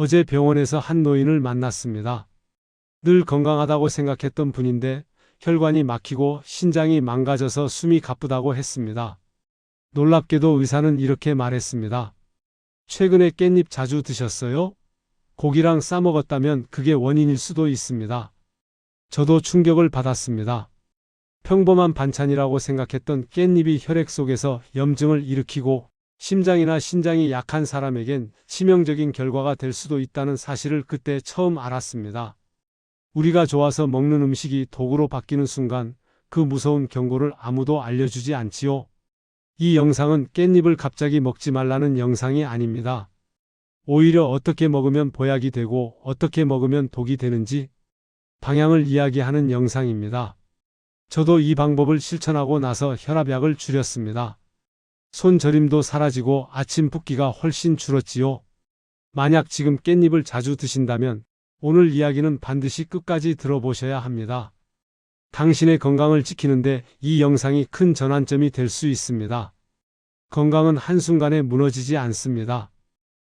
어제 병원에서 한 노인을 만났습니다. 늘 건강하다고 생각했던 분인데 혈관이 막히고 신장이 망가져서 숨이 가쁘다고 했습니다. 놀랍게도 의사는 이렇게 말했습니다. 최근에 깻잎 자주 드셨어요? 고기랑 싸 먹었다면 그게 원인일 수도 있습니다. 저도 충격을 받았습니다. 평범한 반찬이라고 생각했던 깻잎이 혈액 속에서 염증을 일으키고 심장이나 신장이 약한 사람에겐 치명적인 결과가 될 수도 있다는 사실을 그때 처음 알았습니다. 우리가 좋아서 먹는 음식이 독으로 바뀌는 순간 그 무서운 경고를 아무도 알려주지 않지요. 이 영상은 깻잎을 갑자기 먹지 말라는 영상이 아닙니다. 오히려 어떻게 먹으면 보약이 되고 어떻게 먹으면 독이 되는지 방향을 이야기하는 영상입니다. 저도 이 방법을 실천하고 나서 혈압약을 줄였습니다. 손저림도 사라지고 아침 붓기가 훨씬 줄었지요. 만약 지금 깻잎을 자주 드신다면 오늘 이야기는 반드시 끝까지 들어보셔야 합니다. 당신의 건강을 지키는데 이 영상이 큰 전환점이 될 수 있습니다. 건강은 한순간에 무너지지 않습니다.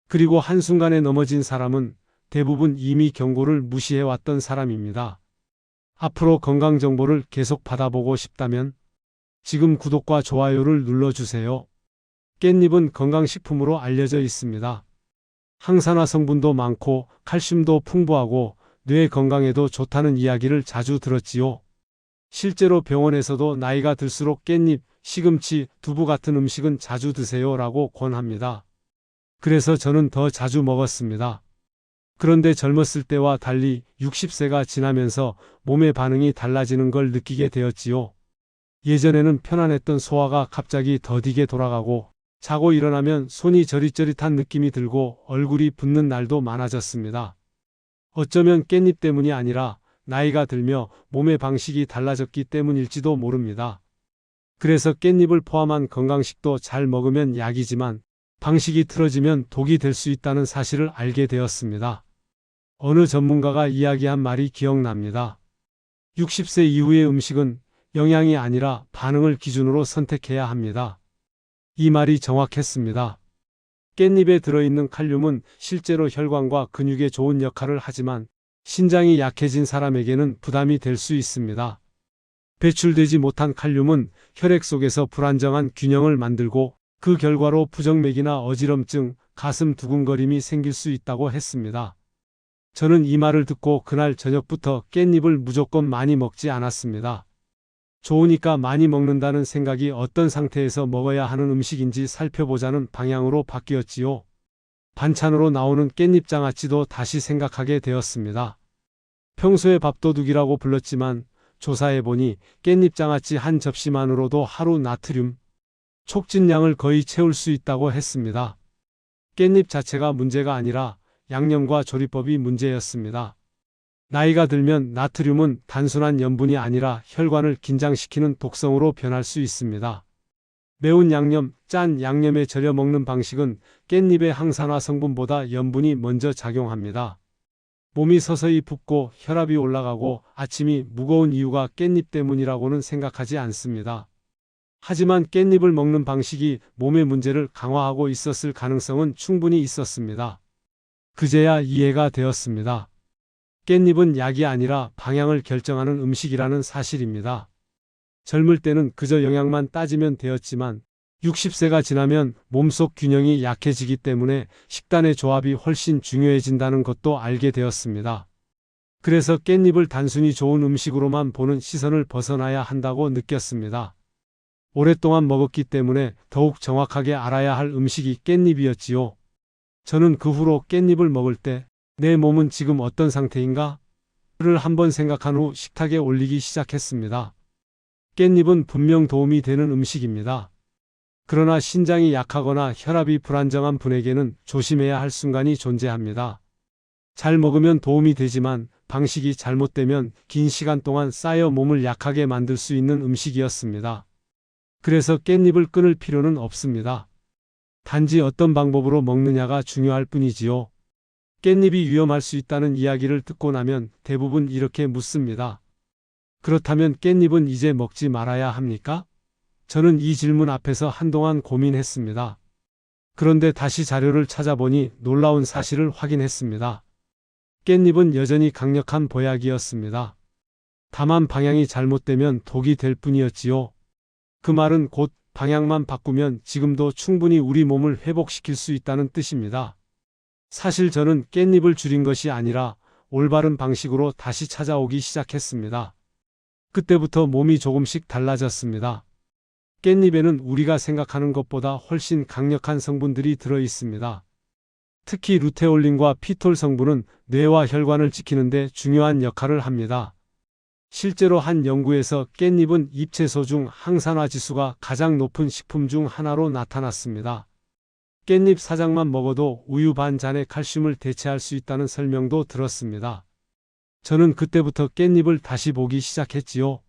그리고 한순간에 넘어진 사람은 대부분 이미 경고를 무시해왔던 사람입니다. 앞으로 건강 정보를 계속 받아보고 싶다면 지금 구독과 좋아요를 눌러주세요. 깻잎은 건강식품으로 알려져 있습니다. 항산화 성분도 많고 칼슘도 풍부하고 뇌 건강에도 좋다는 이야기를 자주 들었지요. 실제로 병원에서도 나이가 들수록 깻잎, 시금치, 두부 같은 음식은 자주 드세요 라고 권합니다. 그래서 저는 더 자주 먹었습니다. 그런데 젊었을 때와 달리 60세가 지나면서 몸의 반응이 달라지는 걸 느끼게 되었지요. 예전에는 편안했던 소화가 갑자기 더디게 돌아가고 자고 일어나면 손이 저릿저릿한 느낌이 들고 얼굴이 붓는 날도 많아졌습니다. 어쩌면 깻잎 때문이 아니라 나이가 들며 몸의 방식이 달라졌기 때문일지도 모릅니다. 그래서 깻잎을 포함한 건강식도 잘 먹으면 약이지만 방식이 틀어지면 독이 될 수 있다는 사실을 알게 되었습니다. 어느 전문가가 이야기한 말이 기억납니다. 60세 이후의 음식은 영양이 아니라 반응을 기준으로 선택해야 합니다. 이 말이 정확했습니다. 깻잎에 들어있는 칼륨은 실제로 혈관과 근육에 좋은 역할을 하지만 신장이 약해진 사람에게는 부담이 될 수 있습니다. 배출되지 못한 칼륨은 혈액 속에서 불안정한 균형을 만들고 그 결과로 부정맥이나 어지럼증, 가슴 두근거림이 생길 수 있다고 했습니다. 저는 이 말을 듣고 그날 저녁부터 깻잎을 무조건 많이 먹지 않았습니다. 좋으니까 많이 먹는다는 생각이 어떤 상태에서 먹어야 하는 음식인지 살펴보자는 방향으로 바뀌었지요. 반찬으로 나오는 깻잎 장아찌도 다시 생각하게 되었습니다. 평소에 밥도둑이라고 불렀지만 조사해보니 깻잎 장아찌 한 접시만으로도 하루 나트륨, 촉진량을 거의 채울 수 있다고 했습니다. 깻잎 자체가 문제가 아니라 양념과 조리법이 문제였습니다. 나이가 들면 나트륨은 단순한 염분이 아니라 혈관을 긴장시키는 독성으로 변할 수 있습니다. 매운 양념, 짠 양념에 절여 먹는 방식은 깻잎의 항산화 성분보다 염분이 먼저 작용합니다. 몸이 서서히 붓고 혈압이 올라가고 아침이 무거운 이유가 깻잎 때문이라고는 생각하지 않습니다. 하지만 깻잎을 먹는 방식이 몸의 문제를 강화하고 있었을 가능성은 충분히 있었습니다. 그제야 이해가 되었습니다. 깻잎은 약이 아니라 방향을 결정하는 음식이라는 사실입니다. 젊을 때는 그저 영양만 따지면 되었지만 60세가 지나면 몸속 균형이 약해지기 때문에 식단의 조합이 훨씬 중요해진다는 것도 알게 되었습니다. 그래서 깻잎을 단순히 좋은 음식으로만 보는 시선을 벗어나야 한다고 느꼈습니다. 오랫동안 먹었기 때문에 더욱 정확하게 알아야 할 음식이 깻잎이었지요. 저는 그 후로 깻잎을 먹을 때 내 몸은 지금 어떤 상태인가? 를 한번 생각한 후 식탁에 올리기 시작했습니다. 깻잎은 분명 도움이 되는 음식입니다. 그러나 신장이 약하거나 혈압이 불안정한 분에게는 조심해야 할 순간이 존재합니다. 잘 먹으면 도움이 되지만 방식이 잘못되면 긴 시간 동안 쌓여 몸을 약하게 만들 수 있는 음식이었습니다. 그래서 깻잎을 끊을 필요는 없습니다. 단지 어떤 방법으로 먹느냐가 중요할 뿐이지요. 깻잎이 위험할 수 있다는 이야기를 듣고 나면 대부분 이렇게 묻습니다. 그렇다면 깻잎은 이제 먹지 말아야 합니까? 저는 이 질문 앞에서 한동안 고민했습니다. 그런데 다시 자료를 찾아보니 놀라운 사실을 확인했습니다. 깻잎은 여전히 강력한 보약이었습니다. 다만 방향이 잘못되면 독이 될 뿐이었지요. 그 말은 곧 방향만 바꾸면 지금도 충분히 우리 몸을 회복시킬 수 있다는 뜻입니다. 사실 저는 깻잎을 줄인 것이 아니라 올바른 방식으로 다시 찾아오기 시작했습니다. 그때부터 몸이 조금씩 달라졌습니다. 깻잎에는 우리가 생각하는 것보다 훨씬 강력한 성분들이 들어 있습니다. 특히 루테올린과 피톨 성분은 뇌와 혈관을 지키는데 중요한 역할을 합니다. 실제로 한 연구에서 깻잎은 잎채소 중 항산화 지수가 가장 높은 식품 중 하나로 나타났습니다. 깻잎 사장만 먹어도 우유 반 잔의 칼슘을 대체할 수 있다는 설명도 들었습니다. 저는 그때부터 깻잎을 다시 보기 시작했지요.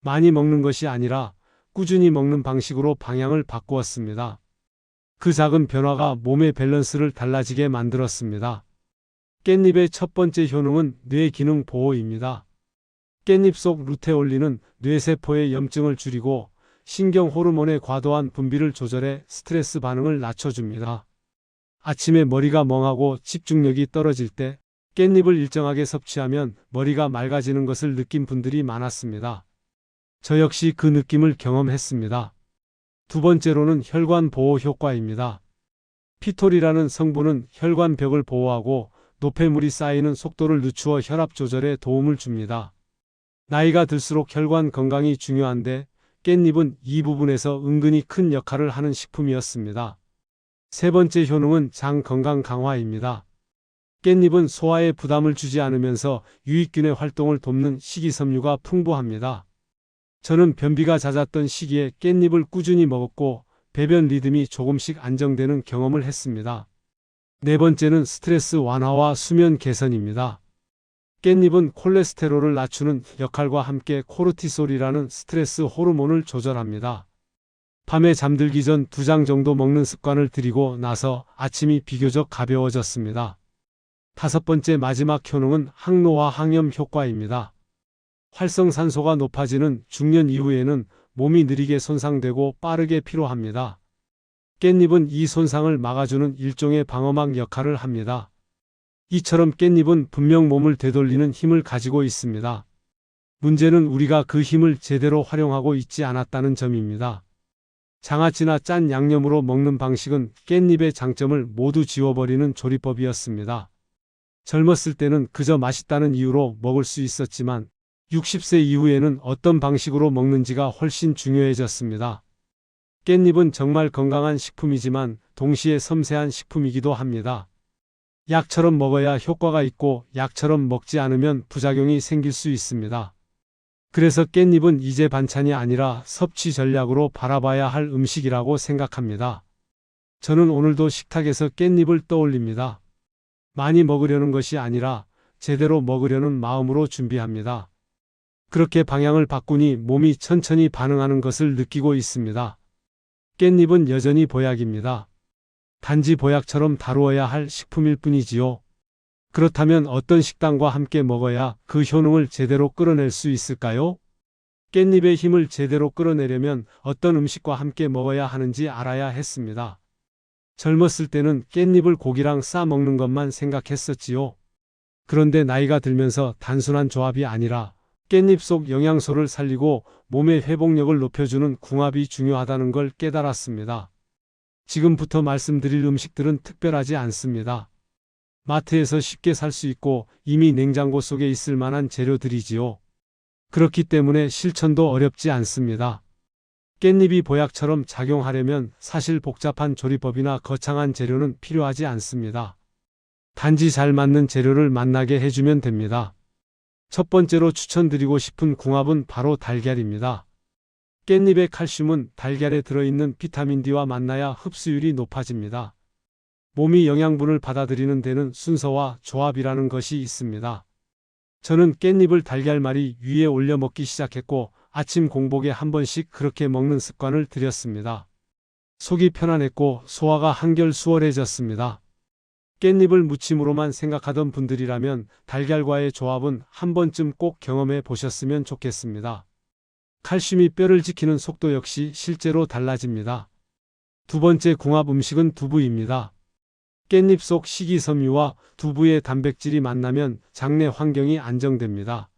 많이 먹는 것이 아니라 꾸준히 먹는 방식으로 방향을 바꾸었습니다. 그 작은 변화가 몸의 밸런스를 달라지게 만들었습니다. 깻잎의 첫 번째 효능은 뇌 기능 보호입니다. 깻잎 속 루테올린은 뇌세포의 염증을 줄이고 신경 호르몬의 과도한 분비를 조절해 스트레스 반응을 낮춰줍니다. 아침에 머리가 멍하고 집중력이 떨어질 때 깻잎을 일정하게 섭취하면 머리가 맑아지는 것을 느낀 분들이 많았습니다. 저 역시 그 느낌을 경험했습니다. 두 번째로는 혈관 보호 효과입니다. 피톨이라는 성분은 혈관 벽을 보호하고 노폐물이 쌓이는 속도를 늦추어 혈압 조절에 도움을 줍니다. 나이가 들수록 혈관 건강이 중요한데 깻잎은 이 부분에서 은근히 큰 역할을 하는 식품이었습니다. 세 번째 효능은 장 건강 강화입니다. 깻잎은 소화에 부담을 주지 않으면서 유익균의 활동을 돕는 식이섬유가 풍부합니다. 저는 변비가 잦았던 시기에 깻잎을 꾸준히 먹었고 배변 리듬이 조금씩 안정되는 경험을 했습니다. 네 번째는 스트레스 완화와 수면 개선입니다. 깻잎은 콜레스테롤을 낮추는 역할과 함께 코르티솔이라는 스트레스 호르몬을 조절합니다. 밤에 잠들기 전 두 장 정도 먹는 습관을 들이고 나서 아침이 비교적 가벼워졌습니다. 다섯 번째 마지막 효능은 항노화 항염 효과입니다. 활성산소가 높아지는 중년 이후에는 몸이 느리게 손상되고 빠르게 피로합니다. 깻잎은 이 손상을 막아주는 일종의 방어막 역할을 합니다. 이처럼 깻잎은 분명 몸을 되돌리는 힘을 가지고 있습니다. 문제는 우리가 그 힘을 제대로 활용하고 있지 않았다는 점입니다. 장아찌나 짠 양념으로 먹는 방식은 깻잎의 장점을 모두 지워버리는 조리법이었습니다. 젊었을 때는 그저 맛있다는 이유로 먹을 수 있었지만 60세 이후에는 어떤 방식으로 먹는지가 훨씬 중요해졌습니다. 깻잎은 정말 건강한 식품이지만 동시에 섬세한 식품이기도 합니다. 약처럼 먹어야 효과가 있고 약처럼 먹지 않으면 부작용이 생길 수 있습니다. 그래서 깻잎은 이제 반찬이 아니라 섭취 전략으로 바라봐야 할 음식이라고 생각합니다. 저는 오늘도 식탁에서 깻잎을 떠올립니다. 많이 먹으려는 것이 아니라 제대로 먹으려는 마음으로 준비합니다. 그렇게 방향을 바꾸니 몸이 천천히 반응하는 것을 느끼고 있습니다. 깻잎은 여전히 보약입니다. 단지 보약처럼 다루어야 할 식품일 뿐이지요. 그렇다면 어떤 식단과 함께 먹어야 그 효능을 제대로 끌어낼 수 있을까요? 깻잎의 힘을 제대로 끌어내려면 어떤 음식과 함께 먹어야 하는지 알아야 했습니다. 젊었을 때는 깻잎을 고기랑 싸 먹는 것만 생각했었지요. 그런데 나이가 들면서 단순한 조합이 아니라 깻잎 속 영양소를 살리고 몸의 회복력을 높여주는 궁합이 중요하다는 걸 깨달았습니다. 지금부터 말씀드릴 음식들은 특별하지 않습니다. 마트에서 쉽게 살 수 있고 이미 냉장고 속에 있을 만한 재료들이지요. 그렇기 때문에 실천도 어렵지 않습니다. 깻잎이 보약처럼 작용하려면 사실 복잡한 조리법이나 거창한 재료는 필요하지 않습니다. 단지 잘 맞는 재료를 만나게 해주면 됩니다. 첫 번째로 추천드리고 싶은 궁합은 바로 달걀입니다. 깻잎의 칼슘은 달걀에 들어있는 비타민 D와 만나야 흡수율이 높아집니다. 몸이 영양분을 받아들이는 데는 순서와 조합이라는 것이 있습니다. 저는 깻잎을 달걀말이 위에 올려 먹기 시작했고 아침 공복에 한 번씩 그렇게 먹는 습관을 들였습니다. 속이 편안했고 소화가 한결 수월해졌습니다. 깻잎을 무침으로만 생각하던 분들이라면 달걀과의 조합은 한 번쯤 꼭 경험해 보셨으면 좋겠습니다. 칼슘이 뼈를 지키는 속도 역시 실제로 달라집니다. 두 번째 궁합 음식은 두부입니다. 깻잎 속 식이섬유와 두부의 단백질이 만나면 장내 환경이 안정됩니다.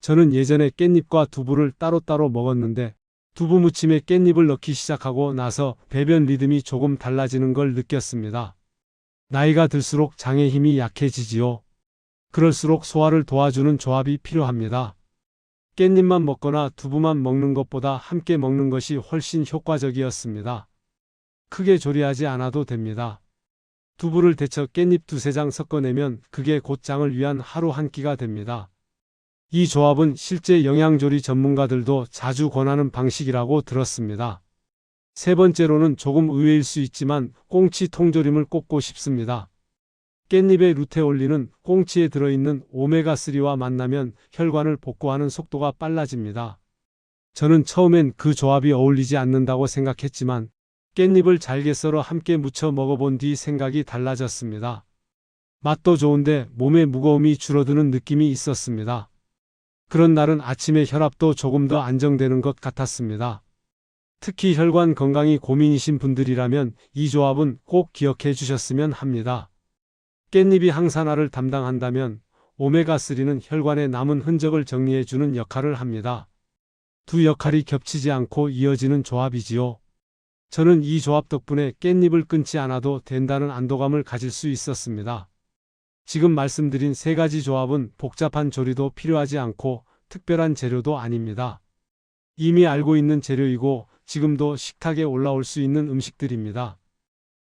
저는 예전에 깻잎과 두부를 따로따로 먹었는데 두부 무침에 깻잎을 넣기 시작하고 나서 배변 리듬이 조금 달라지는 걸 느꼈습니다. 나이가 들수록 장의 힘이 약해지지요. 그럴수록 소화를 도와주는 조합이 필요합니다. 깻잎만 먹거나 두부만 먹는 것보다 함께 먹는 것이 훨씬 효과적이었습니다. 크게 조리하지 않아도 됩니다. 두부를 데쳐 깻잎 두세 장 섞어내면 그게 곧 장을 위한 하루 한 끼가 됩니다. 이 조합은 실제 영양조리 전문가들도 자주 권하는 방식이라고 들었습니다. 세 번째로는 조금 의외일 수 있지만 꽁치 통조림을 꼽고 싶습니다. 깻잎의 루테올린은 꽁치에 들어있는 오메가3와 만나면 혈관을 복구하는 속도가 빨라집니다. 저는 처음엔 그 조합이 어울리지 않는다고 생각했지만 깻잎을 잘게 썰어 함께 무쳐 먹어본 뒤 생각이 달라졌습니다. 맛도 좋은데 몸의 무거움이 줄어드는 느낌이 있었습니다. 그런 날은 아침에 혈압도 조금 더 안정되는 것 같았습니다. 특히 혈관 건강이 고민이신 분들이라면 이 조합은 꼭 기억해 주셨으면 합니다. 깻잎이 항산화를 담당한다면 오메가3는 혈관에 남은 흔적을 정리해 주는 역할을 합니다. 두 역할이 겹치지 않고 이어지는 조합이지요. 저는 이 조합 덕분에 깻잎을 끊지 않아도 된다는 안도감을 가질 수 있었습니다. 지금 말씀드린 세 가지 조합은 복잡한 조리도 필요하지 않고 특별한 재료도 아닙니다. 이미 알고 있는 재료이고 지금도 식탁에 올라올 수 있는 음식들입니다.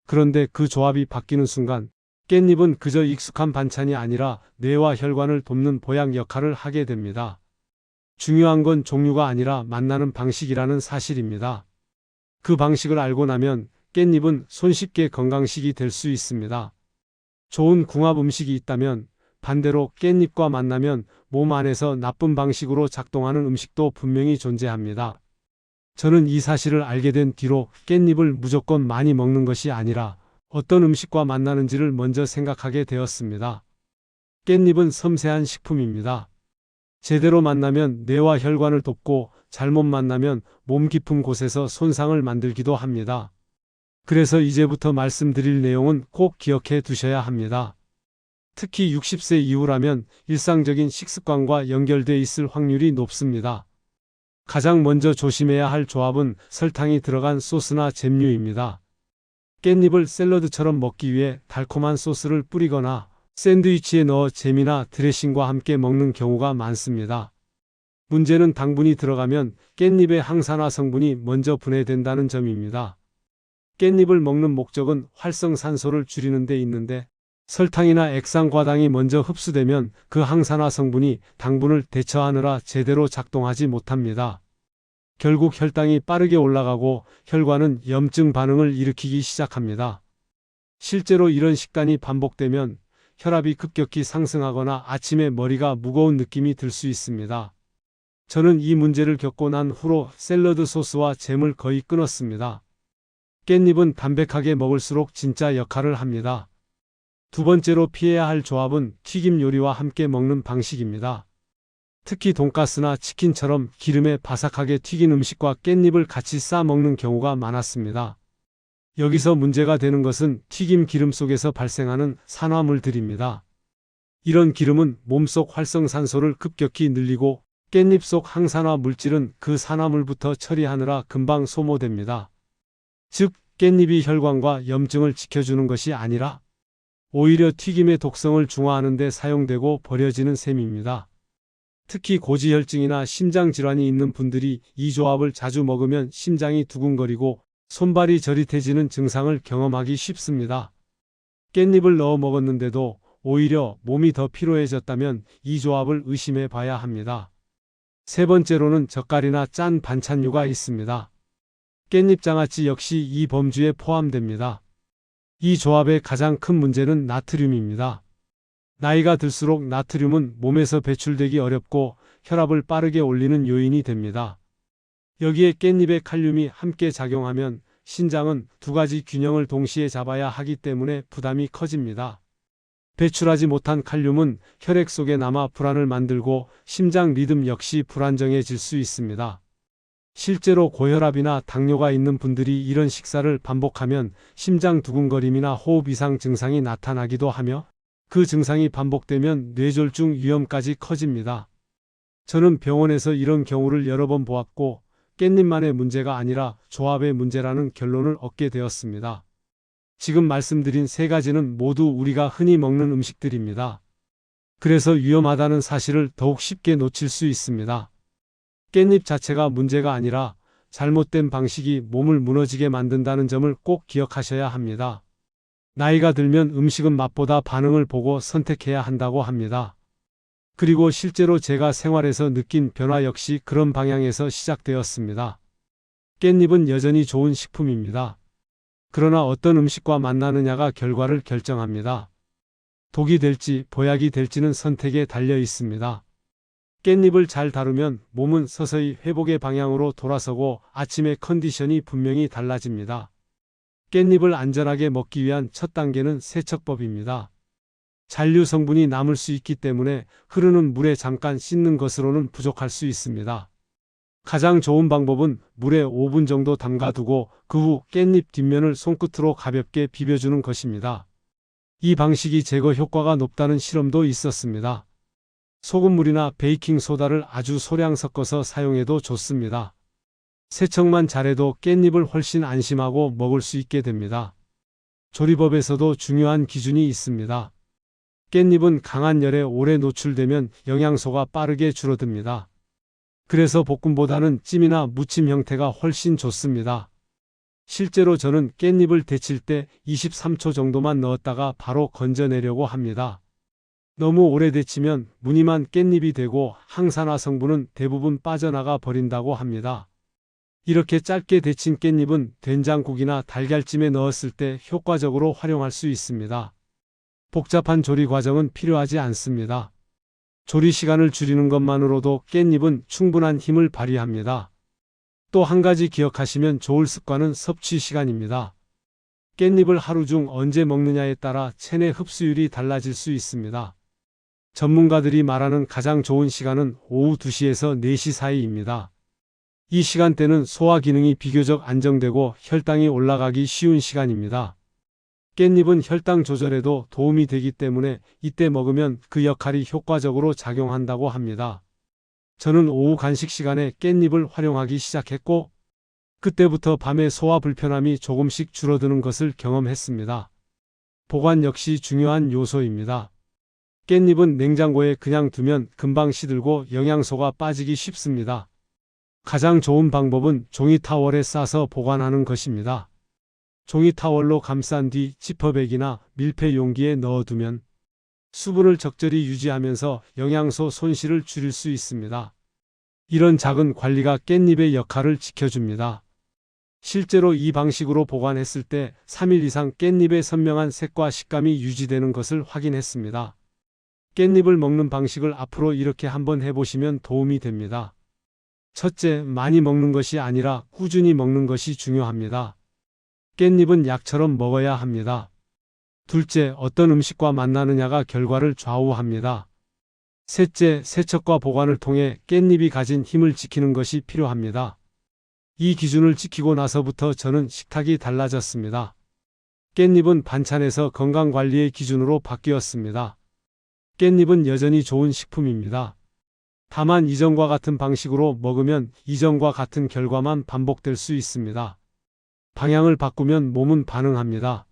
그런데 그 조합이 바뀌는 순간 깻잎은 그저 익숙한 반찬이 아니라 뇌와 혈관을 돕는 보약 역할을 하게 됩니다. 중요한 건 종류가 아니라 만나는 방식이라는 사실입니다. 그 방식을 알고 나면 깻잎은 손쉽게 건강식이 될 수 있습니다. 좋은 궁합 음식이 있다면 반대로 깻잎과 만나면 몸 안에서 나쁜 방식으로 작동하는 음식도 분명히 존재합니다. 저는 이 사실을 알게 된 뒤로 깻잎을 무조건 많이 먹는 것이 아니라 어떤 음식과 만나는지를 먼저 생각하게 되었습니다. 깻잎은 섬세한 식품입니다. 제대로 만나면 뇌와 혈관을 돕고 잘못 만나면 몸 깊은 곳에서 손상을 만들기도 합니다. 그래서 이제부터 말씀드릴 내용은 꼭 기억해 두셔야 합니다. 특히 60세 이후라면 일상적인 식습관과 연결돼 있을 확률이 높습니다. 가장 먼저 조심해야 할 조합은 설탕이 들어간 소스나 잼류입니다. 깻잎을 샐러드처럼 먹기 위해 달콤한 소스를 뿌리거나 샌드위치에 넣어 잼이나 드레싱과 함께 먹는 경우가 많습니다. 문제는 당분이 들어가면 깻잎의 항산화 성분이 먼저 분해된다는 점입니다. 깻잎을 먹는 목적은 활성산소를 줄이는 데 있는데 설탕이나 액상과당이 먼저 흡수되면 그 항산화 성분이 당분을 대처하느라 제대로 작동하지 못합니다. 결국 혈당이 빠르게 올라가고 혈관은 염증 반응을 일으키기 시작합니다. 실제로 이런 식단이 반복되면 혈압이 급격히 상승하거나 아침에 머리가 무거운 느낌이 들 수 있습니다. 저는 이 문제를 겪고 난 후로 샐러드 소스와 잼을 거의 끊었습니다. 깻잎은 담백하게 먹을수록 진짜 역할을 합니다. 두 번째로 피해야 할 조합은 튀김 요리와 함께 먹는 방식입니다. 특히 돈가스나 치킨처럼 기름에 바삭하게 튀긴 음식과 깻잎을 같이 싸 먹는 경우가 많았습니다. 여기서 문제가 되는 것은 튀김 기름 속에서 발생하는 산화물들입니다. 이런 기름은 몸속 활성산소를 급격히 늘리고 깻잎 속 항산화 물질은 그 산화물부터 처리하느라 금방 소모됩니다. 즉, 깻잎이 혈관과 염증을 지켜주는 것이 아니라 오히려 튀김의 독성을 중화하는 데 사용되고 버려지는 셈입니다. 특히 고지혈증이나 심장질환이 있는 분들이 이 조합을 자주 먹으면 심장이 두근거리고 손발이 저릿해지는 증상을 경험하기 쉽습니다. 깻잎을 넣어 먹었는데도 오히려 몸이 더 피로해졌다면 이 조합을 의심해 봐야 합니다. 세 번째로는 젓갈이나 짠 반찬류가 있습니다. 깻잎 장아찌 역시 이 범주에 포함됩니다. 이 조합의 가장 큰 문제는 나트륨입니다. 나이가 들수록 나트륨은 몸에서 배출되기 어렵고 혈압을 빠르게 올리는 요인이 됩니다. 여기에 깻잎의 칼륨이 함께 작용하면 신장은 두 가지 균형을 동시에 잡아야 하기 때문에 부담이 커집니다. 배출하지 못한 칼륨은 혈액 속에 남아 불안을 만들고 심장 리듬 역시 불안정해질 수 있습니다. 실제로 고혈압이나 당뇨가 있는 분들이 이런 식사를 반복하면 심장 두근거림이나 호흡 이상 증상이 나타나기도 하며 그 증상이 반복되면 뇌졸중 위험까지 커집니다. 저는 병원에서 이런 경우를 여러 번 보았고 깻잎만의 문제가 아니라 조합의 문제라는 결론을 얻게 되었습니다. 지금 말씀드린 세 가지는 모두 우리가 흔히 먹는 음식들입니다. 그래서 위험하다는 사실을 더욱 쉽게 놓칠 수 있습니다. 깻잎 자체가 문제가 아니라 잘못된 방식이 몸을 무너지게 만든다는 점을 꼭 기억하셔야 합니다. 나이가 들면 음식은 맛보다 반응을 보고 선택해야 한다고 합니다. 그리고 실제로 제가 생활에서 느낀 변화 역시 그런 방향에서 시작되었습니다. 깻잎은 여전히 좋은 식품입니다. 그러나 어떤 음식과 만나느냐가 결과를 결정합니다. 독이 될지 보약이 될지는 선택에 달려 있습니다. 깻잎을 잘 다루면 몸은 서서히 회복의 방향으로 돌아서고 아침의 컨디션이 분명히 달라집니다. 깻잎을 안전하게 먹기 위한 첫 단계는 세척법입니다. 잔류 성분이 남을 수 있기 때문에 흐르는 물에 잠깐 씻는 것으로는 부족할 수 있습니다. 가장 좋은 방법은 물에 5분 정도 담가두고 그 후 깻잎 뒷면을 손끝으로 가볍게 비벼주는 것입니다. 이 방식이 제거 효과가 높다는 실험도 있었습니다. 소금물이나 베이킹 소다를 아주 소량 섞어서 사용해도 좋습니다. 세척만 잘해도 깻잎을 훨씬 안심하고 먹을 수 있게 됩니다. 조리법에서도 중요한 기준이 있습니다. 깻잎은 강한 열에 오래 노출되면 영양소가 빠르게 줄어듭니다. 그래서 볶음보다는 찜이나 무침 형태가 훨씬 좋습니다. 실제로 저는 깻잎을 데칠 때 23초 정도만 넣었다가 바로 건져내려고 합니다. 너무 오래 데치면 무늬만 깻잎이 되고 항산화 성분은 대부분 빠져나가 버린다고 합니다. 이렇게 짧게 데친 깻잎은 된장국이나 달걀찜에 넣었을 때 효과적으로 활용할 수 있습니다. 복잡한 조리 과정은 필요하지 않습니다. 조리 시간을 줄이는 것만으로도 깻잎은 충분한 힘을 발휘합니다. 또 한 가지 기억하시면 좋을 습관은 섭취 시간입니다. 깻잎을 하루 중 언제 먹느냐에 따라 체내 흡수율이 달라질 수 있습니다. 전문가들이 말하는 가장 좋은 시간은 오후 2시에서 4시 사이입니다. 이 시간대는 소화 기능이 비교적 안정되고 혈당이 올라가기 쉬운 시간입니다. 깻잎은 혈당 조절에도 도움이 되기 때문에 이때 먹으면 그 역할이 효과적으로 작용한다고 합니다. 저는 오후 간식 시간에 깻잎을 활용하기 시작했고, 그때부터 밤에 소화 불편함이 조금씩 줄어드는 것을 경험했습니다. 보관 역시 중요한 요소입니다. 깻잎은 냉장고에 그냥 두면 금방 시들고 영양소가 빠지기 쉽습니다. 가장 좋은 방법은 종이 타월에 싸서 보관하는 것입니다. 종이 타월로 감싼 뒤 지퍼백이나 밀폐 용기에 넣어두면 수분을 적절히 유지하면서 영양소 손실을 줄일 수 있습니다. 이런 작은 관리가 깻잎의 역할을 지켜줍니다. 실제로 이 방식으로 보관했을 때 3일 이상 깻잎의 선명한 색과 식감이 유지되는 것을 확인했습니다. 깻잎을 먹는 방식을 앞으로 이렇게 한번 해보시면 도움이 됩니다. 첫째, 많이 먹는 것이 아니라 꾸준히 먹는 것이 중요합니다. 깻잎은 약처럼 먹어야 합니다. 둘째, 어떤 음식과 만나느냐가 결과를 좌우합니다. 셋째, 세척과 보관을 통해 깻잎이 가진 힘을 지키는 것이 필요합니다. 이 기준을 지키고 나서부터 저는 식탁이 달라졌습니다. 깻잎은 반찬에서 건강관리의 기준으로 바뀌었습니다. 깻잎은 여전히 좋은 식품입니다. 다만 이전과 같은 방식으로 먹으면 이전과 같은 결과만 반복될 수 있습니다. 방향을 바꾸면 몸은 반응합니다.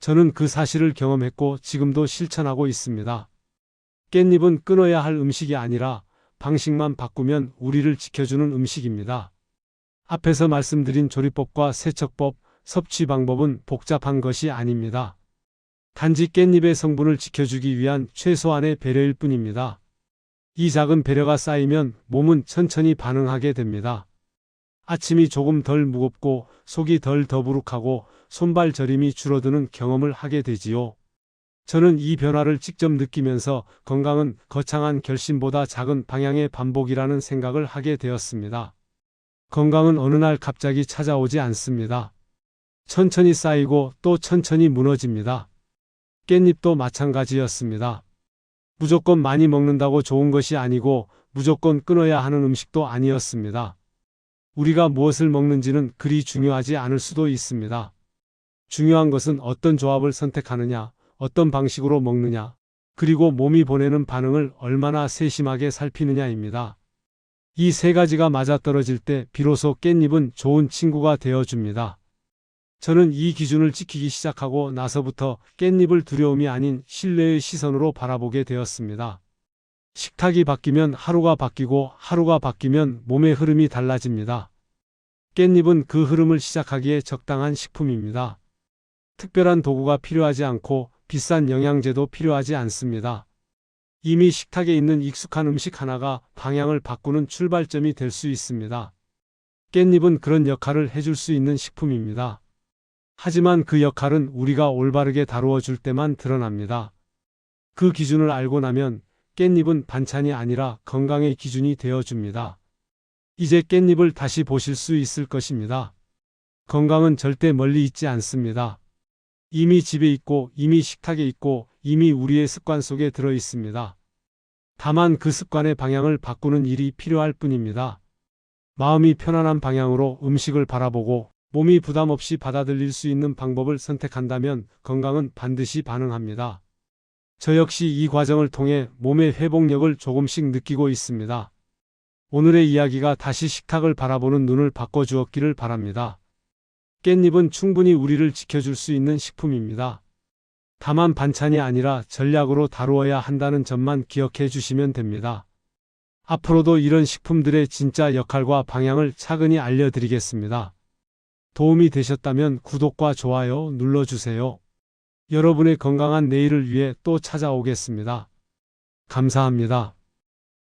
저는 그 사실을 경험했고 지금도 실천하고 있습니다. 깻잎은 끊어야 할 음식이 아니라 방식만 바꾸면 우리를 지켜주는 음식입니다. 앞에서 말씀드린 조리법과 세척법, 섭취 방법은 복잡한 것이 아닙니다. 단지 깻잎의 성분을 지켜주기 위한 최소한의 배려일 뿐입니다. 이 작은 배려가 쌓이면 몸은 천천히 반응하게 됩니다. 아침이 조금 덜 무겁고 속이 덜 더부룩하고 손발 저림이 줄어드는 경험을 하게 되지요. 저는 이 변화를 직접 느끼면서 건강은 거창한 결심보다 작은 방향의 반복이라는 생각을 하게 되었습니다. 건강은 어느 날 갑자기 찾아오지 않습니다. 천천히 쌓이고 또 천천히 무너집니다. 깻잎도 마찬가지였습니다. 무조건 많이 먹는다고 좋은 것이 아니고 무조건 끊어야 하는 음식도 아니었습니다. 우리가 무엇을 먹는지는 그리 중요하지 않을 수도 있습니다. 중요한 것은 어떤 조합을 선택하느냐, 어떤 방식으로 먹느냐, 그리고 몸이 보내는 반응을 얼마나 세심하게 살피느냐입니다. 이 세 가지가 맞아떨어질 때 비로소 깻잎은 좋은 친구가 되어줍니다. 저는 이 기준을 지키기 시작하고 나서부터 깻잎을 두려움이 아닌 신뢰의 시선으로 바라보게 되었습니다. 식탁이 바뀌면 하루가 바뀌고 하루가 바뀌면 몸의 흐름이 달라집니다. 깻잎은 그 흐름을 시작하기에 적당한 식품입니다. 특별한 도구가 필요하지 않고 비싼 영양제도 필요하지 않습니다. 이미 식탁에 있는 익숙한 음식 하나가 방향을 바꾸는 출발점이 될 수 있습니다. 깻잎은 그런 역할을 해줄 수 있는 식품입니다. 하지만 그 역할은 우리가 올바르게 다루어 줄 때만 드러납니다. 그 기준을 알고 나면 깻잎은 반찬이 아니라 건강의 기준이 되어 줍니다. 이제 깻잎을 다시 보실 수 있을 것입니다. 건강은 절대 멀리 있지 않습니다. 이미 집에 있고 이미 식탁에 있고 이미 우리의 습관 속에 들어 있습니다. 다만 그 습관의 방향을 바꾸는 일이 필요할 뿐입니다. 마음이 편안한 방향으로 음식을 바라보고 몸이 부담 없이 받아들일 수 있는 방법을 선택한다면 건강은 반드시 반응합니다. 저 역시 이 과정을 통해 몸의 회복력을 조금씩 느끼고 있습니다. 오늘의 이야기가 다시 식탁을 바라보는 눈을 바꿔주었기를 바랍니다. 깻잎은 충분히 우리를 지켜줄 수 있는 식품입니다. 다만 반찬이 아니라 전략으로 다루어야 한다는 점만 기억해 주시면 됩니다. 앞으로도 이런 식품들의 진짜 역할과 방향을 차근히 알려드리겠습니다. 도움이 되셨다면 구독과 좋아요 눌러주세요. 여러분의 건강한 내일을 위해 또 찾아오겠습니다. 감사합니다.